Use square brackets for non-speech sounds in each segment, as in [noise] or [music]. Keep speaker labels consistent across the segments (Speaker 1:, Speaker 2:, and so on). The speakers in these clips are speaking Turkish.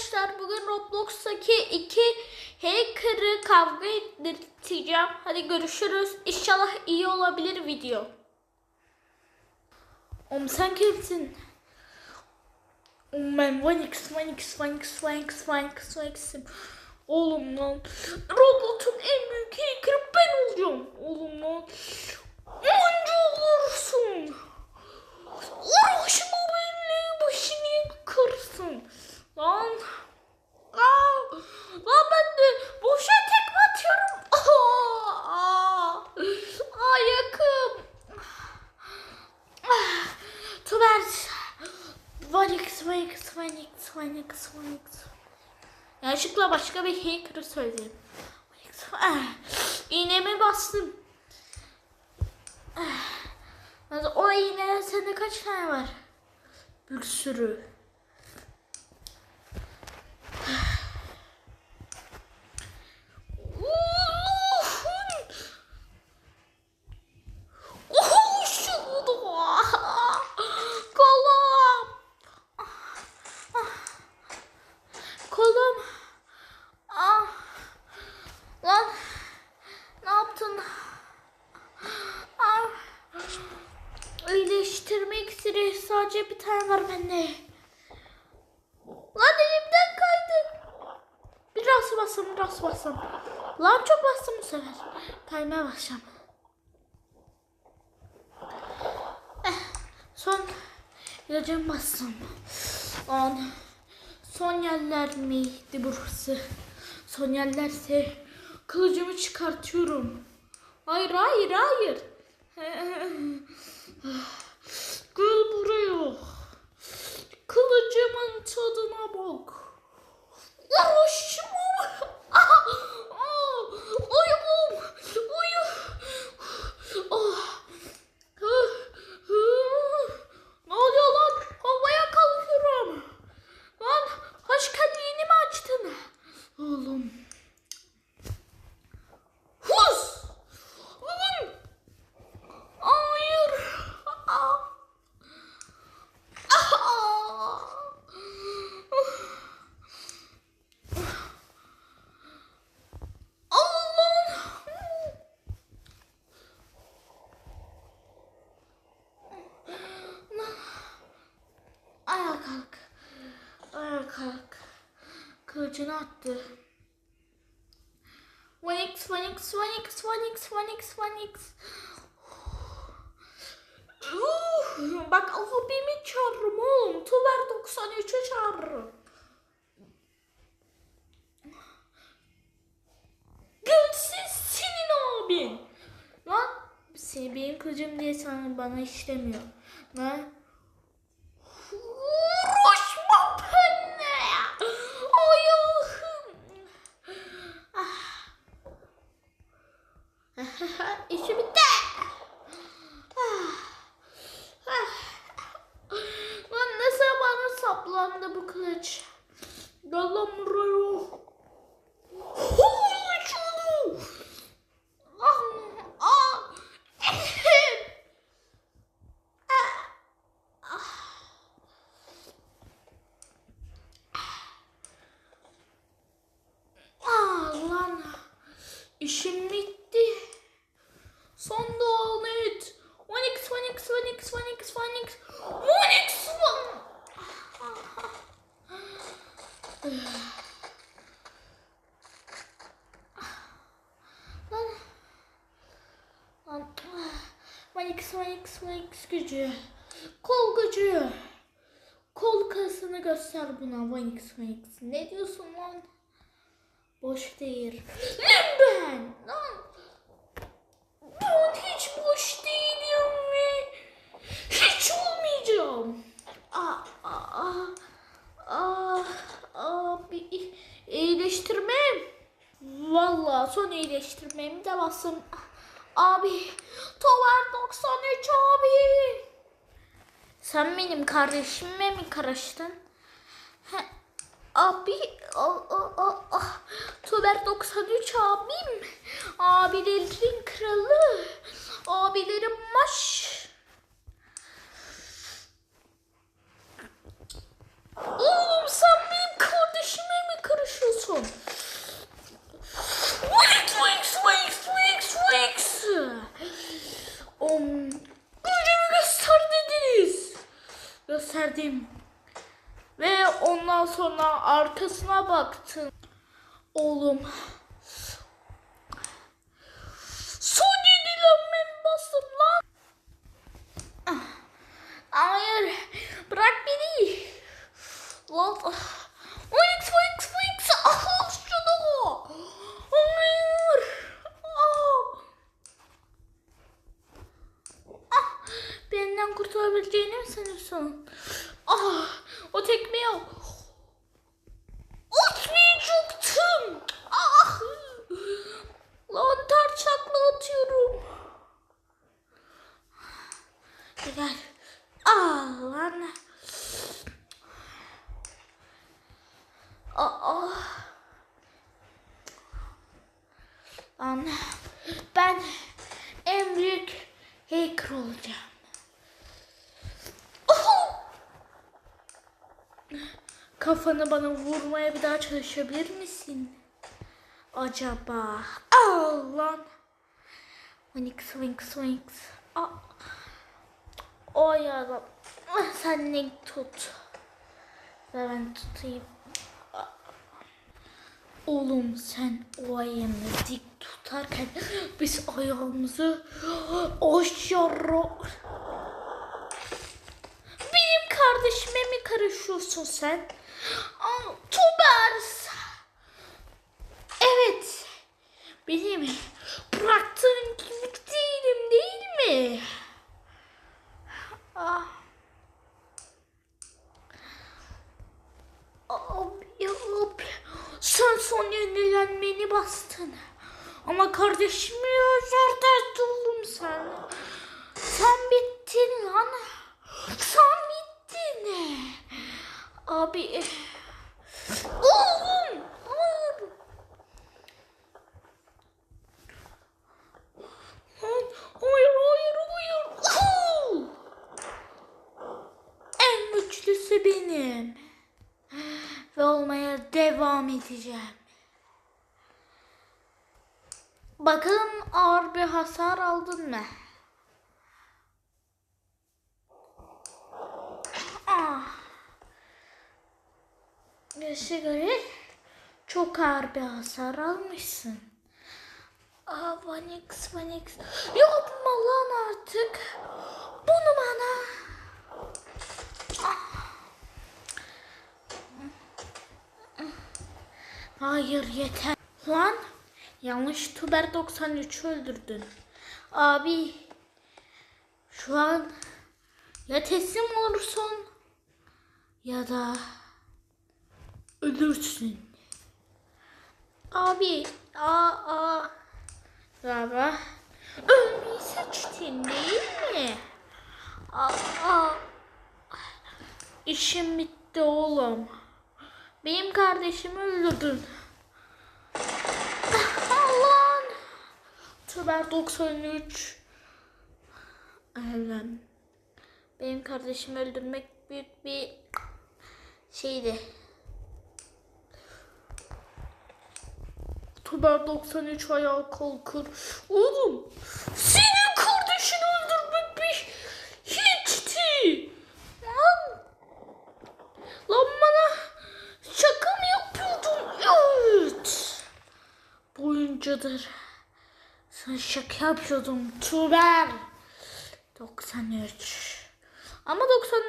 Speaker 1: arkadaşlar bugün Roblox'taki iki hacker'ı kavga ettireceğim. Hadi görüşürüz. İnşallah iyi olabilir video. Oğlum sen kimsin? Oğlum ben Vanix, Vanix, Vanix, Vanix, Vanix, Vanix'im. Oğlum lan. Roblox'un en büyük hacker'ı ben olacağım. Oğlum lan. Onca olursun. Uğraşma benimle başını yıkarsın. Lan. Aa, lan ben de boşa tekme atıyorum. Aa, aa, aa yakım. Ah, Tuber. Vanix, Vanix, Vanix, Vanix, Vanix. Yanlışlıkla başka bir hacker'ı söyledim. Ah, İğnemi bastım. Hadi o iğneden sende kaç tane var? Bir sürü. Oh, şurada. Kolum. Kolum. Ah. Lan. Ne yaptın? Ah. İyileştirme iksiri sadece bir tane var bende. Lan elimden kaydı. Biraz bastım, biraz bastım. Lan çok bastım bu sefer. Kaymaya başlayacağım. Eh, son ilacımı bastım. Lan son yerler miydi burası? Son yerlerse kılıcımı çıkartıyorum. Hayır, hayır, hayır. [laughs] Buraya. Kılıcımın tadına bak. Uğraşma. Ah, ah, Ayağım. Ayağım. Ah. Hı, hı. Ne oluyor lan? Havaya kalkıyorum. Lan hoş kendini mi açtın? Oğlum. Hus. Lan. Hayır. Ah. Ah. Allah'ım. Ayağa kalk. Ayağa kalk. Kılıcını attı. Vanix, Vanix, Vanix, Vanix, Vanix, Vanix. Uh, bak abimi çağırırım oğlum. Tuber 93'e çağırırım. Gülsüz senin abin. Lan seni benim kızım diye sana bana işlemiyor. Lan Uğraşma benimle. Ayağım. Ah. İşi bitti. Ah. Ah. Lan nasıl bana saplandı bu kılıç? Gel lan buraya. Ah, ah. Ah. İşim Onyx, Onyx, Onyx gücü. Kol gücü. Kol kasını göster buna Onyx, Onyx. Ne diyorsun lan? Boş değil. Lan ben! Lan! Ben hiç boş değilim ve hiç olmayacağım. Aa, aa, aa, aa, bir iyileştirmem. Vallahi son iyileştirmemi de bastım. Abi, Tower 93 abi. Sen benim kardeşime mi karıştın? He, Abi, a, a, a, a. Tuber 93 abim. Abilerin kralı. Abilerim maş. gösterdim. Ve ondan sonra arkasına baktım. Oğlum. Son yedi lan ben bastım lan. Ah, hayır. Bırak beni. Lan. Ah. Benden kurtulabileceğini mi sanıyorsun? Ah, o tekmeyi al. Atmayacaktım. Ah. Lan tarçakla atıyorum. Gel. Ah lan. Aa. Lan ben en büyük hacker olacağım. Oh! Kafanı bana vurmaya bir daha çalışabilir misin? Acaba? Al lan. Winx Winx Winx. Aa. O Sen ne tut. Ben tutayım. Oğlum sen o ayağını dik tutarken biz ayağımızı [gasps] aşağı benim kardeşime mi karışıyorsun sen? Aa, Tubers. Evet. Benim bıraktığın gibi değilim değil mi? Ah. Sen son yenilenmeni bastın. Ama kardeşimi öldürdün oğlum sen. Sen bittin lan. Sen bittin. Abi. Oğlum. Oğlum. Hayır, hayır, hayır. En güçlüsü benim. Ve olmaya devam edeceğim. Bakalım ağır bir hasar aldın mı? Ah. Yaşa çok ağır bir hasar almışsın. Aa Vanix Vanix. Yapma lan artık. Bunu bana. Ah. Hayır yeter. Lan yanlış Tuber 93 öldürdün. Abi şu an ya teslim olursun ya da ölürsün. Abi, aa, aa. Galiba ölmeyi seçtin değil mi? Aa, aa. İşim bitti oğlum. Benim kardeşimi öldürdün. Allah'ın. Tuber 93. Evet. Benim kardeşimi öldürmek büyük bir şeydi. Tuber 93 ayağa kalkır. Oğlum senin kardeşini öldürmek bir hiçti. Lan, lan bana şaka mı yapıyordun? Evet. Boyuncadır. Sen şaka yapıyordun Tuber. 93. Ama 90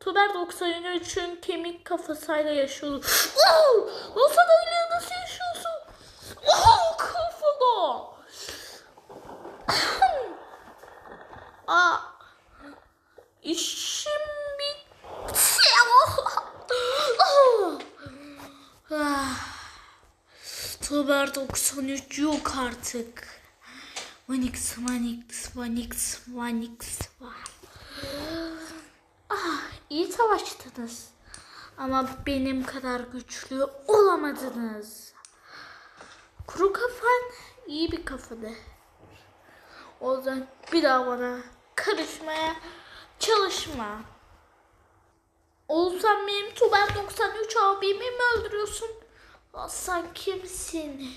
Speaker 1: Tuber 93'ün kemik kafasıyla yaşıyordu. Oh! Sen öyle nasıl yaşıyorsun? Oh kafada. Aa, işim bitti. Ah. Tuber 93 yok artık. Vanix, Vanix, Vanix, Vanix var. Ah, iyi savaştınız. Ama benim kadar güçlü olamadınız. Kuru kafan iyi bir kafadı. O yüzden bir daha bana karışmaya çalışma. Oğlum benim Tuber 93 abimi mi öldürüyorsun? Lan sen kimsin?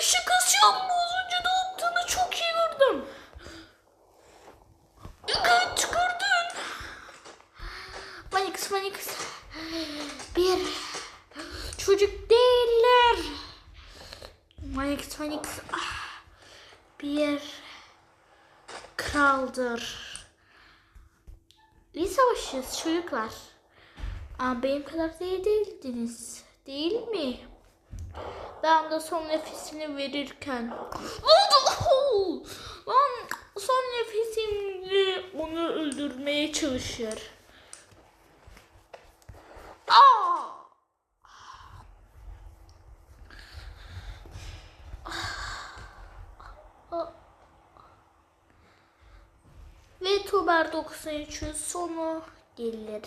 Speaker 1: Işık ısıyan bozunca ne yaptığını çok iyi gördüm. Yukarı çıkardın. Manix Manix. Bir çocuk değiller. Manix Manix. ah, Bir kraldır. İyi savaşıyoruz çocuklar. Aa, benim kadar değil değildiniz. Değil mi? Ben de son nefesini verirken. Oldu! Lan son nefesimle onu öldürmeye çalışıyor. Aa! Aa. Ve Tuber 93'ün sonu gelir.